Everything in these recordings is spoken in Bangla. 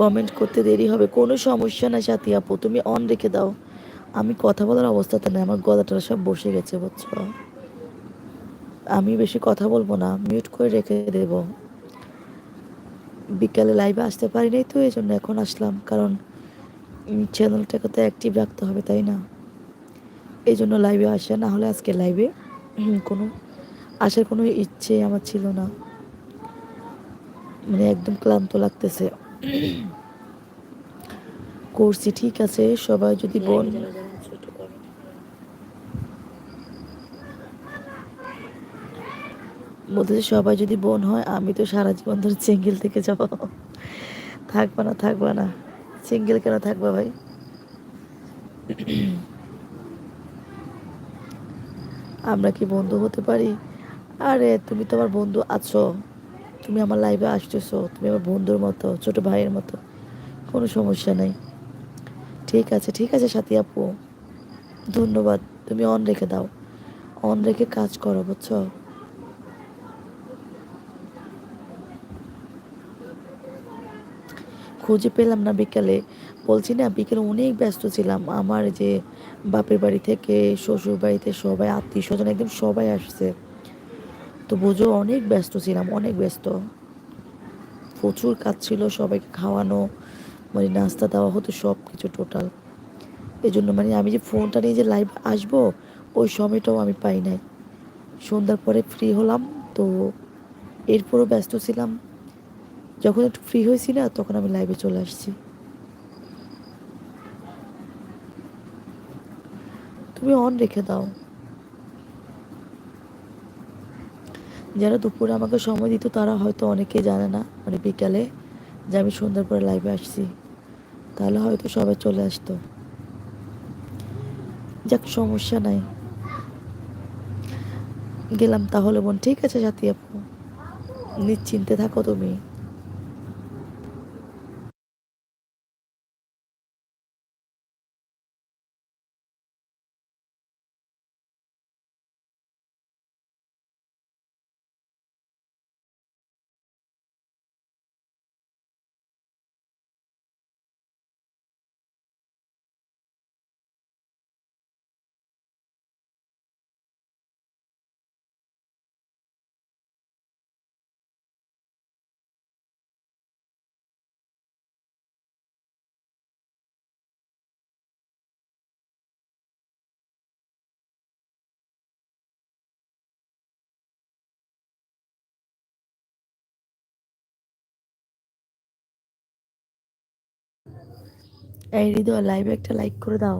কমেন্ট করতে দেরি হবে। কোনো সমস্যা নাই সাথী আপু, তুমি অন রেখে দাও। আমি কথা বলার অবস্থাতে নেই, আমার গলাটা সব বসে গেছে, বুঝছ? আমি বেশি কথা বলব না মিউট করে রেখে দেব। বিকালে লাইভে আসতে পারি নাই তো এই জন্য এখন আসলাম, কারণ চ্যানেলটাকে তো অ্যাক্টিভ রাখতে হবে, তাই না? এই জন্য লাইভে আসা, না হলে আজকে লাইভে কোনো, আসার কোনো ইচ্ছে আমার ছিল না। মানে একদম ক্লান্ত লাগতেছে। করছি ঠিক আছে সবাই যদি বোন বলতেছে সবাই যদি বোন হয় আমি তো সারা জীবন ধরে সিঙ্গেল থেকে যাব। থাকবা না থাকবা না। সিঙ্গেল কেন থাকবা ভাই? আমরা কি বন্ধু হতে পারি? আরে তুমি তো আমার বন্ধু আছো। তুমি আমার লাইভে আসতেছো, তুমি আমার বন্ধুর মতো, ছোট ভাইয়ের মতো, কোনো সমস্যা নেই। ঠিক আছে ঠিক আছে সাথী আপু। ধন্যবাদ, তুমি অন রেখে দাও। অন রেখে কাজ করো, বুঝছ? খুঁজে পেলাম না বিকালে। বলছি না, বিকেলে অনেক ব্যস্ত ছিলাম। আমার যে বাপের বাড়ি থেকে শ্বশুর বাড়িতে সবাই আত্মীয় স্বজন একদম সবাই আসছে। তো বোঝো অনেক ব্যস্ত ছিলাম, অনেক ব্যস্ত। প্রচুর কাজ ছিল, সবাইকে খাওয়ানো মানে নাস্তা দেওয়া হতো সব কিছু টোটাল এই জন্য মানে আমি যে ফোনটা নিয়ে যে লাইভ আসব, ওই সময়টাও আমি পাই নাই। সন্ধ্যার পরে ফ্রি হলাম, তো এরপরও ব্যস্ত ছিলাম। যখন একটু ফ্রি হয়েছি না, তখন আমি লাইভে চলে আসছি। তুমি অন রেখে দাও। যারা দুপুরে আমাকে সময় দিত, তারা হয়তো অনেকে জানে না মানে বিকালে যে আমি সন্ধ্যার পরে লাইভে আসছি। তাহলে হয়তো সবাই চলে আসতো। যাক, সমস্যা নাই। গেলাম তাহলে বোন, ঠিক আছে সাথী আপু। নিশ্চিন্তে থাকো তুমি। এই হৃদয় লাইভে একটা লাইক করে দাও।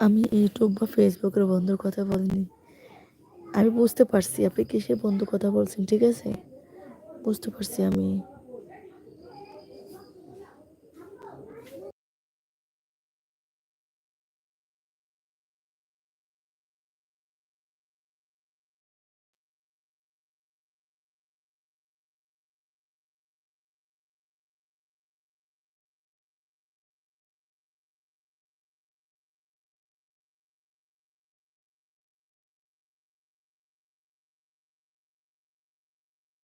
আমি ইউটিউব বা ফেসবুকের বন্ধুর কথা বলিনি। আমি বুঝতে পারছি আপনি কিসের বন্ধু কথা বলছেন, ঠিক আছে? বুঝতে পারছি আমি।